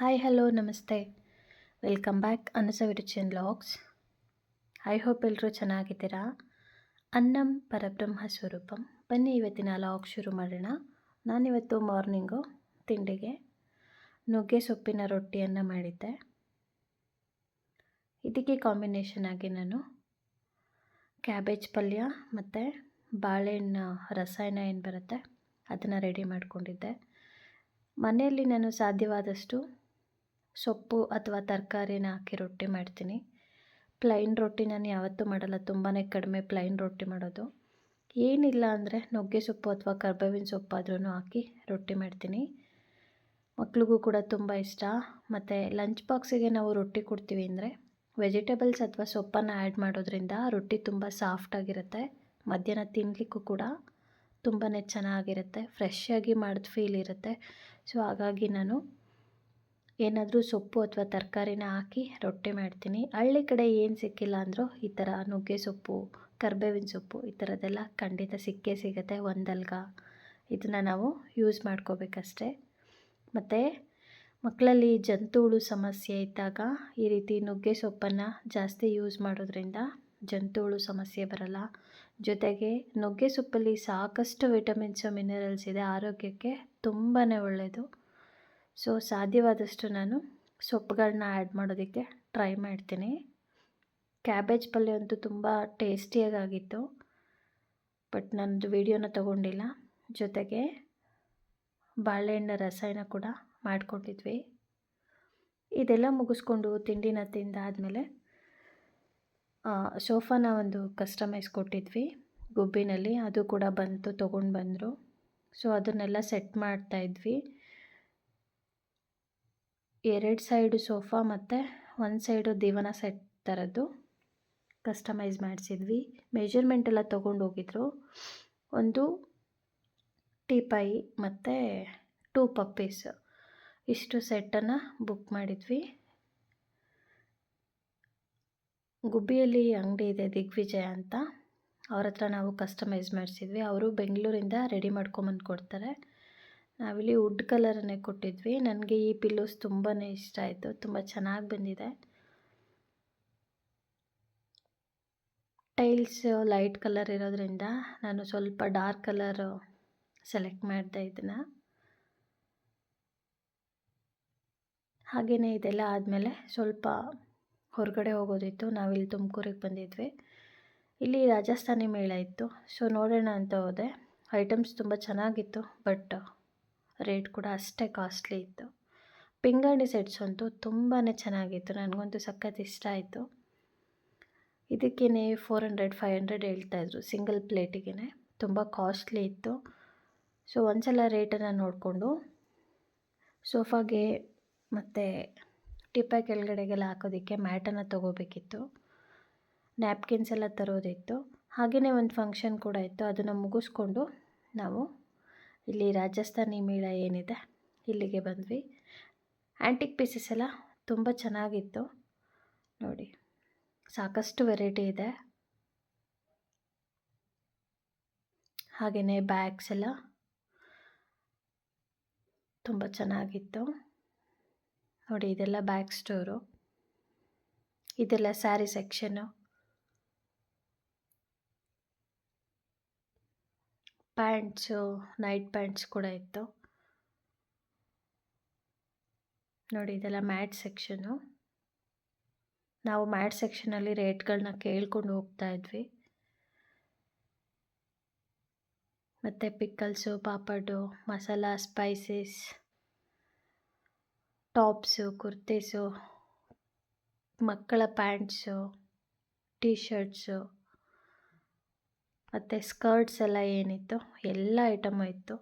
Hi hello ನಮಸ್ತೆ. Welcome back ಅನಸವಿರುಚಿಯನ್ logs I hope ಎಲ್ಲರೂ ಚೆನ್ನಾಗಿದ್ದೀರಾ? ಅನ್ನಂ ಪರಬ್ರಹ್ಮ ಸ್ವರೂಪಂ. ಬನ್ನಿ ಇವತ್ತಿನ ಲಾಗ್ ಶುರು ಮಾಡೋಣ. ನಾನಿವತ್ತು ಮಾರ್ನಿಂಗು ತಿಂಡಿಗೆ ನುಗ್ಗೆ ಸೊಪ್ಪಿನ ರೊಟ್ಟಿಯನ್ನು ಮಾಡಿದ್ದೆ. ಇದಕ್ಕೆ ಕಾಂಬಿನೇಷನ್ ಆಗಿ ನಾನು ಕ್ಯಾಬೇಜ್ ಪಲ್ಯ ಮತ್ತು ಬಾಳೆಹಣ್ಣು ರಸಾಯನ ಏನು ಬರುತ್ತೆ, ಅದನ್ನು ರೆಡಿ ಮಾಡಿಕೊಂಡಿದ್ದೆ. ಮನೆಯಲ್ಲಿ ನಾನು ಸಾಧ್ಯವಾದಷ್ಟು ಸೊಪ್ಪು ಅಥವಾ ತರಕಾರಿನ ಹಾಕಿ ರೊಟ್ಟಿ ಮಾಡ್ತೀನಿ. ಪ್ಲೈನ್ ರೊಟ್ಟಿ ನಾನು ಯಾವತ್ತೂ ಮಾಡಲ್ಲ ತುಂಬಾ ಕಡಿಮೆ ಪ್ಲೈನ್ ರೊಟ್ಟಿ ಮಾಡೋದು. ಏನಿಲ್ಲ ಅಂದರೆ ನುಗ್ಗೆ ಸೊಪ್ಪು ಅಥವಾ ಕರ್ಬೇವಿನ ಸೊಪ್ಪಾದ್ರೂ ಹಾಕಿ ರೊಟ್ಟಿ ಮಾಡ್ತೀನಿ. ಮಕ್ಳಿಗೂ ಕೂಡ ತುಂಬ ಇಷ್ಟ. ಮತ್ತು ಲಂಚ್ ಬಾಕ್ಸಿಗೆ ನಾವು ರೊಟ್ಟಿ ಕೊಡ್ತೀವಿ ಅಂದರೆ ವೆಜಿಟೇಬಲ್ಸ್ ಅಥವಾ ಸೊಪ್ಪನ್ನು ಆ್ಯಡ್ ಮಾಡೋದ್ರಿಂದ ರೊಟ್ಟಿ ತುಂಬ ಸಾಫ್ಟಾಗಿರುತ್ತೆ ಮಧ್ಯಾಹ್ನ ತಿನ್ನಲಿಕ್ಕೂ ಕೂಡ ತುಂಬಾ ಚೆನ್ನಾಗಿರುತ್ತೆ. ಫ್ರೆಶ್ಶಾಗಿ ಮಾಡಿದ ಫೀಲ್ ಇರುತ್ತೆ. ಸೊ ಹಾಗಾಗಿ ನಾನು ಏನಾದರೂ ಸೊಪ್ಪು ಅಥವಾ ತರಕಾರಿನ ಹಾಕಿ ರೊಟ್ಟಿ ಮಾಡ್ತೀನಿ. ಹಳ್ಳಿ ಕಡೆ ಏನು ಸಿಕ್ಕಿಲ್ಲ ಅಂದರೂ ಈ ಥರ ನುಗ್ಗೆ ಸೊಪ್ಪು, ಕರ್ಬೇವಿನ ಸೊಪ್ಪು ಈ ಥರದ್ದೆಲ್ಲ ಖಂಡಿತ ಸಿಕ್ಕೇ ಸಿಗುತ್ತೆ. ಒಂದಲ್ಗ ಇದನ್ನು ನಾವು ಯೂಸ್ ಮಾಡ್ಕೋಬೇಕಷ್ಟೆ. ಮತ್ತು ಮಕ್ಕಳಲ್ಲಿ ಜಂತುಹುಳು ಸಮಸ್ಯೆ ಇದ್ದಾಗ ಈ ರೀತಿ ನುಗ್ಗೆ ಸೊಪ್ಪನ್ನು ಜಾಸ್ತಿ ಯೂಸ್ ಮಾಡೋದ್ರಿಂದ ಜಂತುಹುಳು ಸಮಸ್ಯೆ ಬರಲ್ಲ. ಜೊತೆಗೆ ನುಗ್ಗೆ ಸೊಪ್ಪಲ್ಲಿ ಸಾಕಷ್ಟು ವಿಟಮಿನ್ಸು, ಮಿನರಲ್ಸ್ ಇದೆ. ಆರೋಗ್ಯಕ್ಕೆ ತುಂಬಾ ಒಳ್ಳೆಯದು ಸೊ ಸಾಧ್ಯವಾದಷ್ಟು ನಾನು ಸೊಪ್ಪುಗಳನ್ನ ಆ್ಯಡ್ ಮಾಡೋದಕ್ಕೆ ಟ್ರೈ ಮಾಡ್ತೀನಿ. ಕ್ಯಾಬೇಜ್ ಪಲ್ಯ ಅಂತೂ ತುಂಬ ಟೇಸ್ಟಿಯಾಗಿತ್ತು ಬಟ್ ನನ್ನದು ವೀಡಿಯೋನ ತಗೊಂಡಿಲ್ಲ. ಜೊತೆಗೆ ಬಾಳೆಹಣ್ಣ ರಸಾಯನ ಕೂಡ ಮಾಡಿಕೊಂಡಿದ್ವಿ. ಇದೆಲ್ಲ ಮುಗಿಸ್ಕೊಂಡು ತಿಂಡಿನ ತಿಂದಾದಮೇಲೆ ಸೋಫಾನ ಒಂದು ಕಸ್ಟಮೈಸ್ ಕೊಟ್ಟಿದ್ವಿ ಗುಬ್ಬಿನಲ್ಲಿ, ಅದು ಕೂಡ ಬಂತು, ತೊಗೊಂಡು ಬಂದರು. ಸೊ ಅದನ್ನೆಲ್ಲ ಸೆಟ್ ಮಾಡ್ತಾಯಿದ್ವಿ ಎರಡು ಸೈಡು ಸೋಫಾ ಮತ್ತು ಒಂದು ಸೈಡು ದಿವಾನ ಸೆಟ್ ಥರದ್ದು ಕಸ್ಟಮೈಸ್ ಮಾಡಿಸಿದ್ವಿ. ಮೆಜರ್ಮೆಂಟ್ ಎಲ್ಲ ತೊಗೊಂಡು ಹೋಗಿದ್ರು. ಒಂದು ಟೀಪಾಯಿ ಮತ್ತು ಟೂ ಪಪ್ಪೀಸ್ ಇಷ್ಟು ಸೆಟ್ಟನ್ನು ಬುಕ್ ಮಾಡಿದ್ವಿ. ಗುಬ್ಬಿಯಲ್ಲಿ ಅಂಗಡಿ ಇದೆ ದಿಗ್ವಿಜಯ ಅಂತ. ಅವ್ರ ಹತ್ರ ನಾವು ಕಸ್ಟಮೈಸ್ ಮಾಡಿಸಿದ್ವಿ. ಅವರು ಬೆಂಗಳೂರಿಂದ ರೆಡಿ ಮಾಡ್ಕೊಂಬಂದು ಕೊಡ್ತಾರೆ. ನಾವಿಲ್ಲಿ ವುಡ್ ಕಲರನ್ನೇ ಕೊಟ್ಟಿದ್ವಿ. ನನಗೆ ಈ ಪಿಲ್ಲೋಸ್ ತುಂಬಾ ಇಷ್ಟ ಆಯಿತು. ತುಂಬ ಚೆನ್ನಾಗಿ ಬಂದಿದೆ. ಟೈಲ್ಸ್ ಲೈಟ್ ಕಲರ್ ಇರೋದ್ರಿಂದ ನಾನು ಸ್ವಲ್ಪ ಡಾರ್ಕ್ ಕಲರ್ ಸೆಲೆಕ್ಟ್ ಮಾಡಿದೆ ಇದನ್ನು ಹಾಗೆಯೇ ಇದೆಲ್ಲ ಆದಮೇಲೆ ಸ್ವಲ್ಪ ಹೊರಗಡೆ ಹೋಗೋದಿತ್ತು. ನಾವಿಲ್ಲಿ ತುಮಕೂರಿಗೆ ಬಂದಿದ್ವಿ. ಇಲ್ಲಿ ರಾಜಸ್ಥಾನಿ ಮೇಳ ಇತ್ತು. ಸೊ ನೋಡೋಣ ಅಂತ ಹೋದೆ. ಐಟಮ್ಸ್ ತುಂಬ ಚೆನ್ನಾಗಿತ್ತು, ಬಟ್ ರೇಟ್ ಕೂಡ ಅಷ್ಟೇ ಕಾಸ್ಟ್ಲಿ ಇತ್ತು. ಪಿಂಗಾಣಿ ಸೆಟ್ಸ್ ಅಂತೂ ತುಂಬಾ ಚೆನ್ನಾಗಿತ್ತು, ನನಗಂತೂ ಸಖತ್ ಇಷ್ಟ ಆಯಿತು. ಇದಕ್ಕೇ ಫೋರ್ ಹಂಡ್ರೆಡ್ ಫೈವ್ ಹಂಡ್ರೆಡ್ ಹೇಳ್ತಾಯಿದ್ರು ಸಿಂಗಲ್ ಪ್ಲೇಟಿಗೆ ತುಂಬ ಕಾಸ್ಟ್ಲಿ ಇತ್ತು. ಸೊ ಒಂದ್ಸಲ ರೇಟನ್ನು ನೋಡಿಕೊಂಡು, ಸೋಫಾಗೆ ಮತ್ತು ಟಿಪ್ಪ ಕೆಳಗಡೆಗೆಲ್ಲ ಹಾಕೋದಕ್ಕೆ ಮ್ಯಾಟನ್ನು ತೊಗೋಬೇಕಿತ್ತು. ನ್ಯಾಪ್ಕಿನ್ಸ್ ಎಲ್ಲ ತರೋದಿತ್ತು. ಹಾಗೆಯೇ ಒಂದು ಫಂಕ್ಷನ್ ಕೂಡ ಇತ್ತು, ಅದನ್ನು ಮುಗಿಸ್ಕೊಂಡು ನಾವು ಇಲ್ಲಿ ರಾಜಸ್ಥಾನಿ ಮೇಳ ಏನಿದೆ, ಇಲ್ಲಿಗೆ ಬಂದ್ವಿ. ಆ್ಯಂಟಿಕ್ ಪೀಸಸ್ ಎಲ್ಲ ತುಂಬ ಚೆನ್ನಾಗಿತ್ತು. ನೋಡಿ, ಸಾಕಷ್ಟು ವೆರೈಟಿ ಇದೆ. ಹಾಗೆಯೇ ಬ್ಯಾಗ್ಸ್ ಎಲ್ಲ ತುಂಬ ಚೆನ್ನಾಗಿತ್ತು. ನೋಡಿ, ಇದೆಲ್ಲ ಬ್ಯಾಗ್ ಸ್ಟೋರು ಇದೆಲ್ಲ sari section pants night pants ಕೂಡ ಇತ್ತು. ನೋಡಿ, ಇದೆಲ್ಲ ಮ್ಯಾಟ್ ಸೆಕ್ಷನು. ನಾವು ಮ್ಯಾಟ್ ಸೆಕ್ಷನಲ್ಲಿ ರೇಟ್ಗಳನ್ನ ಕೇಳ್ಕೊಂಡು ಹೋಗ್ತಾ ಇದ್ವಿ. ಮತ್ತು pickles papad, masala, spices, tops, kurtis, ಮಕ್ಕಳ ಪ್ಯಾಂಟ್ಸು, ಟೀ ಶರ್ಟ್ಸು. ಮತ್ತು ಸ್ಕರ್ಟ್ಸ್ ಎಲ್ಲ ಏನಿತ್ತು? ಎಲ್ಲ ಐಟಮು ಇತ್ತು.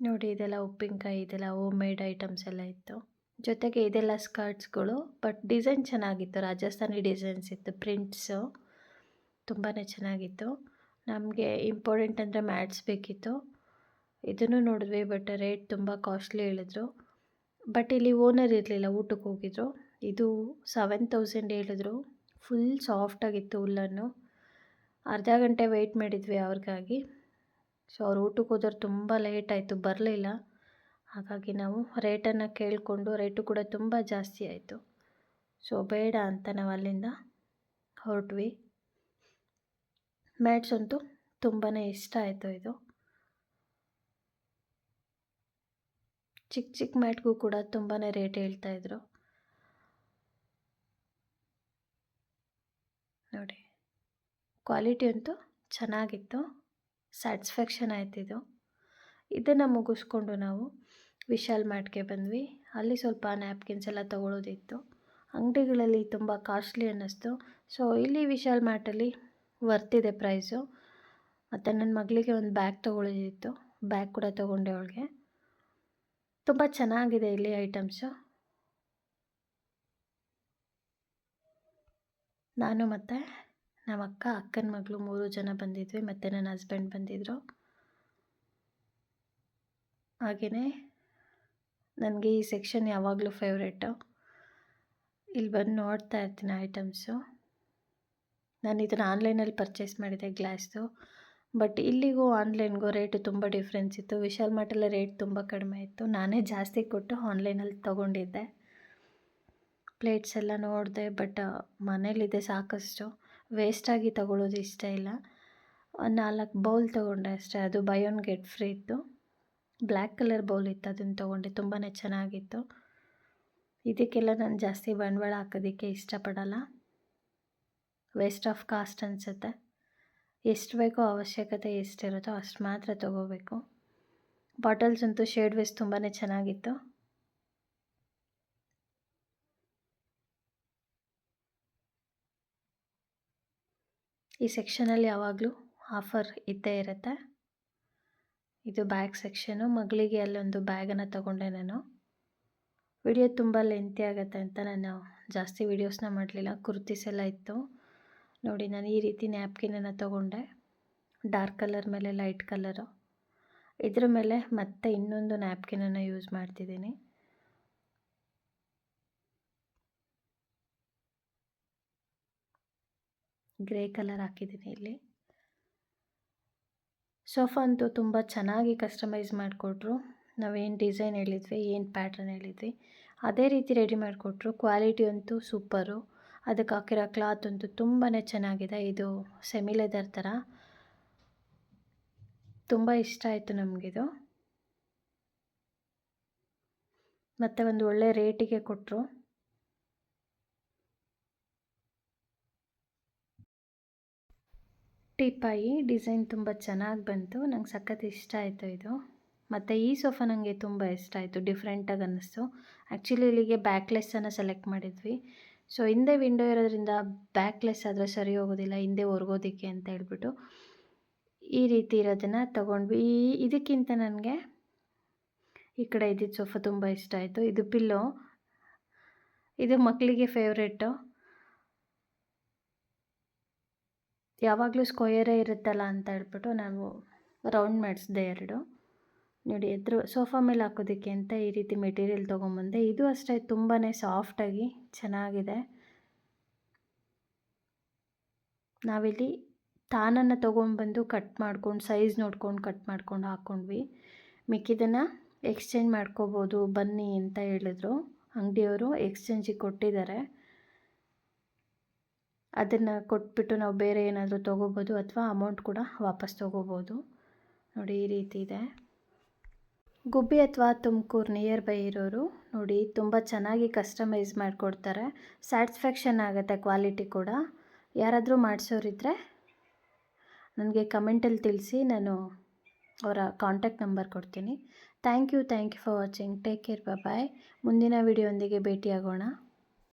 ನೋಡಿ, ಇದೆಲ್ಲ ಉಪ್ಪಿನಕಾಯಿ, ಇದೆಲ್ಲ ಹೋಮ್ ಮೇಡ್ ಐಟಮ್ಸ್ ಎಲ್ಲ ಇತ್ತು. ಜೊತೆಗೆ ಇದೆಲ್ಲ ಸ್ಕರ್ಟ್ಸ್ಗಳು ಬಟ್ ಡಿಸೈನ್ ಚೆನ್ನಾಗಿತ್ತು. ರಾಜಸ್ಥಾನಿ ಡಿಸೈನ್ಸ್ ಇತ್ತು ಪ್ರಿಂಟ್ಸು ತುಂಬಾ ಚೆನ್ನಾಗಿತ್ತು. ನಮಗೆ ಇಂಪಾರ್ಟೆಂಟ್ ಅಂದರೆ ಮ್ಯಾಟ್ಸ್ ಬೇಕಿತ್ತು. ಇದನ್ನು ನೋಡಿದ್ವಿ ಬಟ್ ರೇಟ್ ತುಂಬ ಕಾಸ್ಟ್ಲಿ ಹೇಳಿದ್ರು. ಬಟ್ ಇಲ್ಲಿ ಓನರ್ ಇರಲಿಲ್ಲ, ಊಟಕ್ಕೆ ಹೋಗಿದ್ರು. ಇದು ಸೆವೆನ್ ತೌಸಂಡ್ ಹೇಳಿದ್ರು. ಫುಲ್ ಸಾಫ್ಟಾಗಿತ್ತು ಹುಲ್ಲನ್ನು. ಅರ್ಧ ಗಂಟೆ ವೆಯ್ಟ್ ಮಾಡಿದ್ವಿ ಅವ್ರಿಗಾಗಿ. ಸೊ ಅವ್ರು ಊಟಕ್ಕೆ ಹೋದವ್ರು ತುಂಬ ಲೇಟ್ ಆಯಿತು, ಬರಲಿಲ್ಲ. ಹಾಗಾಗಿ ನಾವು ರೇಟನ್ನು ಕೇಳಿಕೊಂಡು ರೇಟು ಕೂಡ ತುಂಬ ಜಾಸ್ತಿ ಆಯಿತು. ಸೊ ಬೇಡ ಅಂತ ನಾವು ಅಲ್ಲಿಂದ ಹೊರಟ್ವಿ. ಮ್ಯಾಟ್ಸ್ ಅಂತೂ ತುಂಬಾ ಇಷ್ಟ ಆಯಿತು ಇದು. ಚಿಕ್ಕ ಚಿಕ್ಕ ಮ್ಯಾಟ್ಗೂ ಕೂಡ ತುಂಬಾ ರೇಟ್ ಹೇಳ್ತಾಯಿದ್ರು ನೋಡಿ ಕ್ವಾಲಿಟಿ ಅಂತೂ ಚೆನ್ನಾಗಿತ್ತು. ಸ್ಯಾಟಿಸ್ಫ್ಯಾಕ್ಷನ್ ಆಯ್ತಿದ್ದು ಇದನ್ನು ಮುಗಿಸ್ಕೊಂಡು ನಾವು ವಿಶಾಲ್ ಮಾರ್ಟ್ಗೆ ಬಂದ್ವಿ. ಅಲ್ಲಿ ಸ್ವಲ್ಪ ನ್ಯಾಪ್ಕಿನ್ಸ್ ಎಲ್ಲ ತೊಗೊಳೋದಿತ್ತು. ಅಂಗಡಿಗಳಲ್ಲಿ ತುಂಬ ಕಾಸ್ಟ್ಲಿ ಅನ್ನಿಸ್ತು. ಸೊ ಇಲ್ಲಿ ವಿಶಾಲ್ ಮಾರ್ಟಲ್ಲಿ ವರ್ತಿದೆ ಪ್ರೈಸು ಮತ್ತು ನನ್ನ ಮಗಳಿಗೆ ಒಂದು ಬ್ಯಾಗ್ ತೊಗೊಳೋದಿತ್ತು. ಬ್ಯಾಗ್ ಕೂಡ ತೊಗೊಂಡೆ ಅವಳಿಗೆ. ತುಂಬ ಚೆನ್ನಾಗಿದೆ ಇಲ್ಲಿ ಐಟಮ್ಸು ನಾನು ಮತ್ತು ನಮ್ಮ ಅಕ್ಕ, ಅಕ್ಕನ ಮಗಳು ಮೂರು ಜನ ಬಂದಿದ್ವಿ, ಮತ್ತು ನನ್ನ ಹಸ್ಬೆಂಡ್ ಬಂದಿದ್ದರು ಹಾಗೆಯೇ ನನಗೆ ಈ ಸೆಕ್ಷನ್ ಯಾವಾಗಲೂ ಫೇವ್ರೇಟು ಇಲ್ಲಿ ಬಂದು ನೋಡ್ತಾ ಇರ್ತೀನಿ ಐಟಮ್ಸು ನಾನು ಇದನ್ನು ಆನ್ಲೈನಲ್ಲಿ ಪರ್ಚೇಸ್ ಮಾಡಿದೆ ಗ್ಲಾಸ್ದು ಬಟ್ ಇಲ್ಲಿಗೂ ಆನ್ಲೈನ್ಗೂ ರೇಟು ತುಂಬ ಡಿಫ್ರೆನ್ಸ್ ಇತ್ತು. ವಿಶಾಲ್ ಮಾರ್ಟಲ್ಲಿ ರೇಟ್ ತುಂಬ ಕಡಿಮೆ ಇತ್ತು. ನಾನೇ ಜಾಸ್ತಿ ಕೊಟ್ಟು ಆನ್ಲೈನಲ್ಲಿ ತೊಗೊಂಡಿದ್ದೆ. ಪ್ಲೇಟ್ಸ್ ಎಲ್ಲ ನೋಡಿದೆ ಬಟ್ ಮನೇಲಿದೆ ಸಾಕಷ್ಟು. ವೇಸ್ಟಾಗಿ ತಗೊಳ್ಳೋದು ಇಷ್ಟ ಇಲ್ಲ. ನಾಲ್ಕು ಬೌಲ್ ತೊಗೊಂಡೆ ಅಷ್ಟೇ, ಅದು ಬೈ ಒನ್ ಗೆಟ್ ಫ್ರೀ ಇತ್ತು. ಬ್ಲ್ಯಾಕ್ ಕಲರ್ ಬೌಲ್ ಇತ್ತು, ಅದನ್ನು ತೊಗೊಂಡೆ ತುಂಬಾ ಚೆನ್ನಾಗಿತ್ತು. ಇದಕ್ಕೆಲ್ಲ ನಾನು ಜಾಸ್ತಿ ಬಂಡವಾಳ ಹಾಕೋದಕ್ಕೆ ಇಷ್ಟಪಡಲ್ಲ. ವೇಸ್ಟ್ ಆಫ್ ಕಾಸ್ಟ್ ಅನಿಸುತ್ತೆ. ಎಷ್ಟು ಬೇಕೋ ಅವಶ್ಯಕತೆ ಎಷ್ಟಿರುತ್ತೋ ಅಷ್ಟು ಮಾತ್ರ ತೊಗೋಬೇಕು. ಬಾಟಲ್ಸ್ ಅಂತೂ ಶೇಡ್ ವೇಸ್ ತುಂಬಾ ಚೆನ್ನಾಗಿತ್ತು. ಈ ಸೆಕ್ಷನಲ್ಲಿ ಯಾವಾಗಲೂ ಆಫರ್ ಇದ್ದೇ ಇರುತ್ತೆ. ಇದು ಬ್ಯಾಗ್ ಸೆಕ್ಷನು. ಮಗಳಿಗೆ ಅಲ್ಲೊಂದು ಬ್ಯಾಗನ್ನು ತಗೊಂಡೆ ನಾನು. ವಿಡಿಯೋ ತುಂಬ ಲೆಂತಿ ಆಗುತ್ತೆ ಅಂತ ನಾನು ಜಾಸ್ತಿ ವಿಡಿಯೋಸ್ನ ಮಾಡಲಿಲ್ಲ. ಕುರ್ತೀಸ್ ಎಲ್ಲ ಇತ್ತು. ನೋಡಿ, ನಾನು ಈ ರೀತಿ ನ್ಯಾಪ್ಕಿನನ್ನು ತೊಗೊಂಡೆ. ಡಾರ್ಕ್ ಕಲರ್ ಮೇಲೆ ಲೈಟ್ ಕಲರು. ಇದ್ರ ಮೇಲೆ ಮತ್ತೆ ಇನ್ನೊಂದು ನ್ಯಾಪ್ಕಿನನ್ನು ಯೂಸ್ ಮಾಡ್ತಿದ್ದೀನಿ. ಗ್ರೇ ಕಲರ್ ಹಾಕಿದ್ದೀನಿ ಇಲ್ಲಿ. ಸೋಫಾ ಅಂತೂ ತುಂಬ ಚೆನ್ನಾಗಿ ಕಸ್ಟಮೈಸ್ ಮಾಡಿಕೊಟ್ರು. ನಾವೇನು ಡಿಸೈನ್ ಹೇಳಿದ್ವಿ, ಏನು ಪ್ಯಾಟ್ರನ್ ಹೇಳಿದ್ವಿ. ಅದೇ ರೀತಿ ರೆಡಿ ಮಾಡಿಕೊಟ್ರು. ಕ್ವಾಲಿಟಿ ಅಂತೂ ಸೂಪರು. ಅದಕ್ಕೆ ಹಾಕಿರೋ ಕ್ಲಾತ್ ಅಂತೂ ತುಂಬಾ ಚೆನ್ನಾಗಿದೆ. ಇದು ಸೆಮಿ ಲೆದರ್ ಥರ. ತುಂಬ ಇಷ್ಟ ಆಯಿತು ನಮಗಿದು. ಮತ್ತು ಒಂದು ಒಳ್ಳೆ ರೇಟಿಗೆ ಕೊಟ್ಟರು ಟಿಪ್ಪಾಯಿ ಡಿಸೈನ್ ತುಂಬ ಚೆನ್ನಾಗಿ ಬಂತು. ನಂಗೆ ಸಖತ್ ಇಷ್ಟ ಆಯಿತು ಇದು. ಮತ್ತು ಈ ಸೋಫಾ ನನಗೆ ತುಂಬ ಇಷ್ಟ ಆಯಿತು. ಡಿಫ್ರೆಂಟಾಗಿ ಅನ್ನಿಸ್ತು. ಆ್ಯಕ್ಚುಲಿ ಇಲ್ಲಿಗೆ ಬ್ಯಾಕ್ಲೆಸ್ಸನ್ನು ಸೆಲೆಕ್ಟ್ ಮಾಡಿದ್ವಿ. ಸೊ, ಹಿಂದೆ ವಿಂಡೋ ಇರೋದ್ರಿಂದ ಬ್ಯಾಕ್ಲೆಸ್ ಆದರೆ ಸರಿ ಹೋಗೋದಿಲ್ಲ. ಹಿಂದೆ ಒರ್ಗೋದಕ್ಕೆ ಅಂತ ಹೇಳ್ಬಿಟ್ಟು ಈ ರೀತಿ ಇರೋದನ್ನು ತೊಗೊಂಡ್ವಿ. ಈ ಇದಕ್ಕಿಂತ ನನಗೆ ಈ ಕಡೆ ಇದ್ದಿದ್ದು ಸೋಫಾ ತುಂಬ ಇಷ್ಟ ಆಯಿತು. ಇದು ಪಿಲ್ಲೋ. ಇದು ಮಕ್ಕಳಿಗೆ ಫೇವ್ರೇಟು. ಯಾವಾಗಲೂ ಸ್ಕ್ವಯರೇ ಇರುತ್ತಲ್ಲ ಅಂತ ಹೇಳ್ಬಿಟ್ಟು ನಾವು ರೌಂಡ್ ಮಾಡಿಸಿದೆ ಎರಡು. ನೋಡಿ, ಎದುರು ಸೋಫಾ ಮೇಲೆ ಹಾಕೋದಕ್ಕೆ ಅಂತ ಈ ರೀತಿ ಮೆಟೀರಿಯಲ್ ತೊಗೊಂಬಂದೆ? ಇದು ಅಷ್ಟೇ ತುಂಬಾ ಸಾಫ್ಟಾಗಿ ಚೆನ್ನಾಗಿದೆ. ನಾವಿಲ್ಲಿ ತಾನನ್ನು ತೊಗೊಂಡ್ಬಂದು ಕಟ್ ಮಾಡ್ಕೊಂಡು, ಸೈಜ್ ನೋಡ್ಕೊಂಡು ಕಟ್ ಮಾಡ್ಕೊಂಡು ಹಾಕ್ಕೊಂಡ್ವಿ ಮಿಕ್ಕಿದನ್ನು ಎಕ್ಸ್ಚೇಂಜ್ ಮಾಡ್ಕೋಬೋದು, ಬನ್ನಿ ಅಂತ ಹೇಳಿದ್ರು. ಅಂಗಡಿಯವರು ಎಕ್ಸ್ಚೇಂಜಿಗೆ ಕೊಟ್ಟಿದ್ದಾರೆ. ಅದನ್ನು ಕೊಟ್ಬಿಟ್ಟು ನಾವು ಬೇರೆ ಏನಾದರೂ ತೊಗೋಬೋದು ಅಥವಾ ಅಮೌಂಟ್ ಕೂಡ ವಾಪಸ್ ತೊಗೋಬೋದು. ನೋಡಿ ಈ ರೀತಿ ಇದೆ. ಗುಬ್ಬಿ ಅಥವಾ ತುಮಕೂರು ನಿಯರ್ ಬೈ ಇರೋರು ನೋಡಿ ತುಂಬ ಚೆನ್ನಾಗಿ ಕಸ್ಟಮೈಸ್ ಮಾಡಿಕೊಡ್ತಾರೆ. ಸ್ಯಾಟಿಸ್ಫ್ಯಾಕ್ಷನ್ ಆಗುತ್ತೆ ಕ್ವಾಲಿಟಿ ಕೂಡ. ಯಾರಾದರೂ ಮಾಡಿಸೋರಿದ್ರೆ ನನಗೆ ಕಮೆಂಟಲ್ಲಿ ತಿಳಿಸಿ, ನಾನು ಅವರ ಕಾಂಟ್ಯಾಕ್ಟ್ ನಂಬರ್ ಕೊಡ್ತೀನಿ. Thank you thank you for watching take care bye ಮುಂದಿನ ವಿಡಿಯೋಂದಿಗೆ ಭೇಟಿಯಾಗೋಣ.